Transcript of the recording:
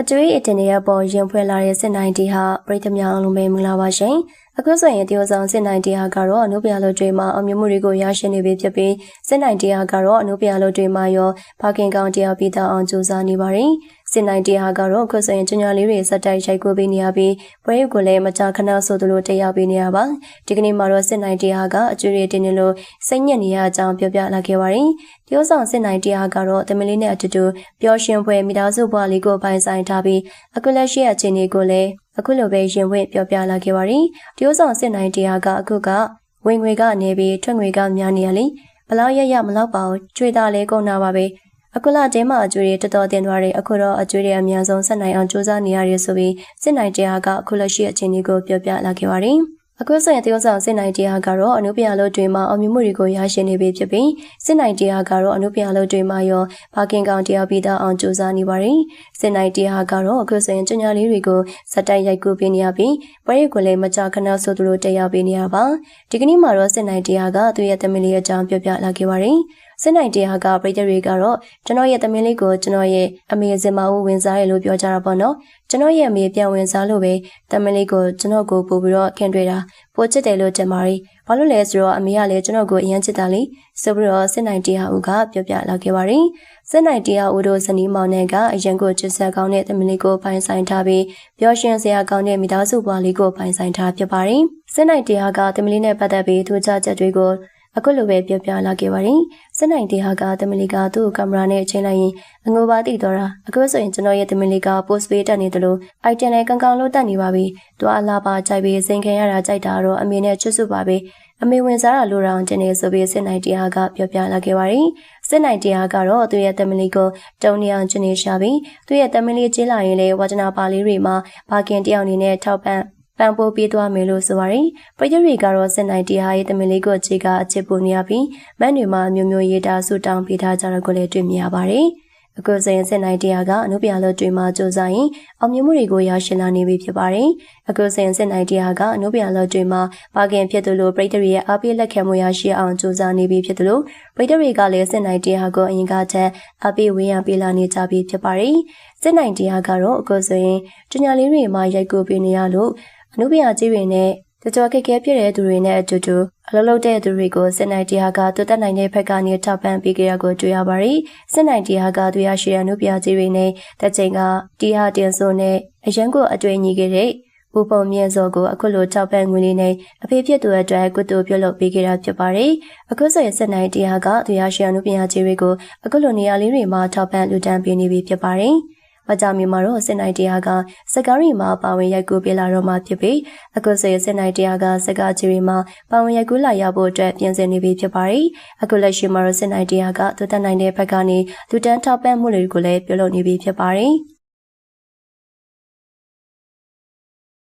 အကျွေးအတင်ရဲ့ပေါ်ရင်ဖွဲ့လာတဲ့စစ်နိုင်တီဟာပြည်သူများအားလုံးပဲမင်္ဂလာပါရှင်။အခုဆိုရင်တရုတ်ဆောင်စစ်နိုင်တီဟာကတော့အနုပညာလို့တွေမှာအမျိုးမှုတွေကိုရရှိနေပြီဖြစ်ပြီးစစ်နိုင်တီဟာကတော့အနုပညာလို့တွေမှာရောဘာကင်ကောင်တရားပြီးသားအောင်ကြိုးစားနေပါတယ်။စစ်နိုင်တီဟာကတော့အခုဆိုရင်ကျညာလေးတွေစက်တိုက်ရိုက်ကိုပေးနေရပြီးပွဲရုပ်ကိုလည်းမကြာခဏဆိုသလိုတရားပေးနေရပါ။ဒီကနေ့မှာတော့စစ်နိုင်တီဟာကအကျွေးတွေတင်နေလို့စိတ်ညစ်နေရအကြောင်းပြောပြလာခဲ့ပါတယ်။တရုတ်ဆောင်စစ်နိုင်တီဟာကတော့တမလီနဲ့အတူတူပျော်ရွှင်ပွဲမိသားစုဘဝလေးကိုပိုင်ဆိုင်ထားပြီးအခုလက်ရှိအခြေအနေကိုလည်းအခုလိုပဲရင်ဝင့်ပြောပြလာခဲ့ပါရီတရုတ်ဆောင်စစ်နိုင်တရားကအခုကဝင်ငွေကနေပြီးထွက်ငွေကများနေရလိဘလောက်ရရမလောက်ပါဘူးကျွေးတာလဲကုန်တာပါပဲအခုလတဲမှာအကျွေးတွေတော်တော်တင်သွားတယ်အခုတော့အကျွေးတွေအများဆုံးဆက်နိုင်အောင်စူးစမ်းနေရတယ်ဆိုပြီးစစ်နိုင်တရားကအခုလက်ရှိအခြေအနေကိုပြောပြလာခဲ့ပါရီ အခုဆိုရင်တရုတ်ဆောင်စစ်နိုင်တရားကတော့အနုပညာလို့တွေမှာအောင်မြင်မှုတွေကိုရရှိနေပြီဖြစ်ပြီးစစ်နိုင်တရားကတော့အနုပညာလို့တွေမှာရောဘာကင်ကောင်တရားပြီးသားအောင်ကြိုးစားနေပါတယ်စစ်နိုင်တရားကတော့အခုဆိုရင်ကျညာလေးတွေကိုစက်တိုက်ရိုက်ကူပေးနေရပြီးပွဲရုပ်ကိုလည်းမကြာခဏဆိုသူတို့တရားပေးနေရပါဒီကနေ့မှာတော့စစ်နိုင်တရားကသူ့ရဲ့သမီးလေးအကြောင်းပြောပြလာခဲ့ပါတယ်စစ်နိုင်တရားကပြည်သူတွေကတော့ကျွန်တော်ရဲ့သမင်းလေးကိုကျွန်တော်ရဲ့အမေစင်မဦးဝင်စားရလို့ပြောကြတာပေါ့နော်ကျွန်တော်ရဲ့အမေပြန်ဝင်စားလို့ပဲသမင်းလေးကိုကျွန်တော်ကိုပို့ပြီးတော့ခင်တွေ့တာပိုချစ်တယ်လို့ထင်ပါတယ်ဘာလို့လဲဆိုတော့အမေကလည်းကျွန်တော်ကိုအရင်ချစ်တာလေဆိုပြီးတော့စစ်နိုင်တရားဦးကပြောပြလာခဲ့ပါတယ်စစ်နိုင်တရားဦးတို့ဇနီးမောင်နှံကအရင်ကိုချစ်ဆက်ကောင်းတဲ့သမင်းလေးကိုပိုင်ဆိုင်ထားပြီးပျော်ရွှင်စရာကောင်းတဲ့မိသားစုပွားလေးကိုပိုင်ဆိုင်ထားဖြစ်ပါတယ်စစ်နိုင်တရားကသမင်းလေးနဲ့ပတ်သက်ပြီးသူကြချက်တွေကို အခုလိုပဲပြောပြလာခဲ့ပါတယ်။စနိုင်တေဟာကသမီးလေးကသူ့ကင်မရာနဲ့ချိန်လိုက်ရင်အငိုပါတိတော့တာအခုဆိုရင်ကျွန်တော်ရဲ့သမီးလေးက post ပေးတက်နေတယ်လို့ item လည်းကောင်းကောင်းလို့တက်နေပါပြီ။သူအလားပါကြိုက်ပြီးစိန်ခံရတာကြိုက်တာတော့အမေနဲ့ချွတ်စွပါပဲ။အမေဝင်စားတာလိုတောင်ကျင်နေဆိုပြီးစစ်နိုင်တေဟာကပြောပြလာခဲ့ပါတယ်။စစ်နိုင်တေဟာကတော့သူ့ရဲ့သမီးလေးကိုတုံနေအောင်ကျင်နေရှာပြီးသူ့ရဲ့သမီးလေးကျေးလာရင်လေဝါကျနာပါလေးတွေမှာဘာကင်တယောက်အနေနဲ့ထောက်ပံ့ ပံပိုးပေးသွားမယ်လို့ဆိုပါရင်ပရိသတ်တွေကတော့စစ်နိုင်တရားရေးတမင်လေးကိုအခြေကအချစ်ပိုနေရပြီးမန်တွေမှာမျိုးမျိုးရေးတာဆူတောင်းပေးထားကြတော့ကိုလည်းတွေ့မြင်ရပါတယ်အခုဆိုရင်စစ်နိုင်တရားကအနုပြလို့တွေ့မှစူးစမ်းရင်အောင်မြင်မှုတွေကိုရရှိလာနေပြီဖြစ်ပါတယ်။အခုဆိုရင်စစ်နိုင်တရားကအနုပြလို့တွေ့မှပါကင်ဖြစ်သူလို့ပြည်သူရဲ့အားပေးလက်ခံမှုရရှိအောင်စူးစမ်းနေပြီဖြစ်တယ်လို့ပြည်သူတွေကလည်းစစ်နိုင်တရားကိုအရင်ကထက်အားပေးဝင်ရပေးလာနေကြပြီဖြစ်ပါတယ်။စစ်နိုင်တရားကတော့အခုဆိုရင်ကျညာလေးတွေမှာရိုက်ကူပေးနေရလို့ အနုပညာကြီးတွေနဲ့တကြောခက်ခဲဖြစ်တဲ့သူတွေနဲ့အတူတူအလုပ်လုပ်တဲ့သူတွေကိုစစ်နိုင်တရားကတူတက်နိုင်တဲ့ဘက်ကနေထောက်ပံ့ပေးကြရကိုတွေ့ရပါတယ်။စစ်နိုင်တရားကသူရရှိတဲ့အနုပညာကြီးတွေနဲ့တချိန်ကတီဟာတင်ဆိုနဲ့အရန်ကိုအတွေ့အညီခဲ့တဲ့ဘူပုံမြင့်စောကိုအခုလိုထောက်ပံ့ငွေလေးနဲ့အဖေဖြစ်သူအတွက်ကုတူပြုလုပ်ပေးခဲ့တာဖြစ်ပါတယ်။အခုဆိုရင်စစ်နိုင်တရားကသူရရှိတဲ့အနုပညာကြီးတွေကိုအခုလိုနေရာလေးတွေမှာထောက်ပံ့လူတန်းပေးနေပြီဖြစ်ပါတယ်။ မကြမီမှာတော့စစ်နိုင်တရားကစကားရီမှာပါဝင်ရိုက်ကူးပြလာတော့မှဖြစ်ပြီးအခုဆိုရင်စစ်နိုင်တရားကစကားကြီးရီမှာပါဝင်ရိုက်ကူးလာရဖို့အတွက်ပြင်ဆင်နေပြီဖြစ်ပါတယ်။အခုလက်ရှိမှာတော့စစ်နိုင်တရားကသူတက်နိုင်တဲ့ဘက်ကနေလူတန်းထောက်ပံ့မှုတွေကိုလည်းပြုလုပ်နေပြီဖြစ်ပါတယ်။